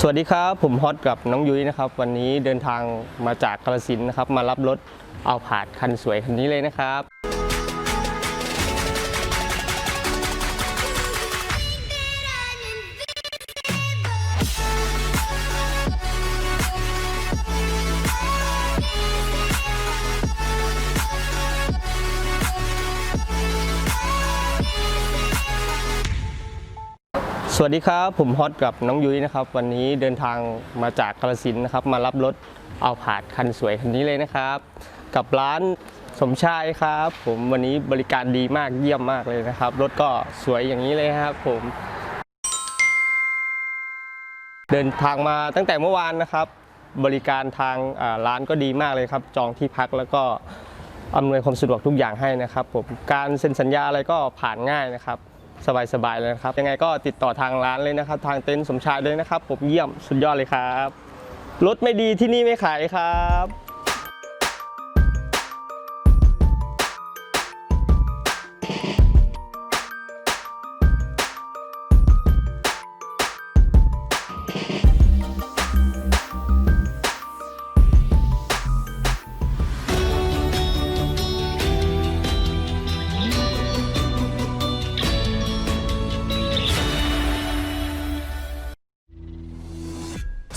สวัสดีครับผมฮอตกับน้องยุ้ยนะครับวันนี้เดินทางมาจากกาฬสินนะครับมารับรถเอาผาดคันสวยคันนี้เลยนะครับ สวัสดีครับ ผมฮอตกับน้องยุ้ยนะครับ วันนี้เดินทางมาจากกาฬสินนะครับ มารับรถเอาผาดคันสวยคันนี้เลยนะครับ กับร้านสมชายครับ ผมวันนี้บริการดีมากเยี่ยมมากเลยนะครับ รถก็สวยอย่างนี้เลยครับ ผม เดินทางมาตั้งแต่เมื่อวานนะครับ บริการทางร้านก็ดีมากเลยครับ จองที่พักแล้วก็อำนวยความสะดวกทุกอย่างให้นะครับ ผมการเซ็นสัญญาอะไรก็ผ่านง่ายนะครับ สบายๆเลยนะครับ ยังไงก็ติดต่อทางร้านเลยนะครับ ทางเต็นท์สมชายเลยนะครับ ผมเยี่ยมสุดยอดเลยครับ รถไม่ดีที่นี่ไม่ขายครับ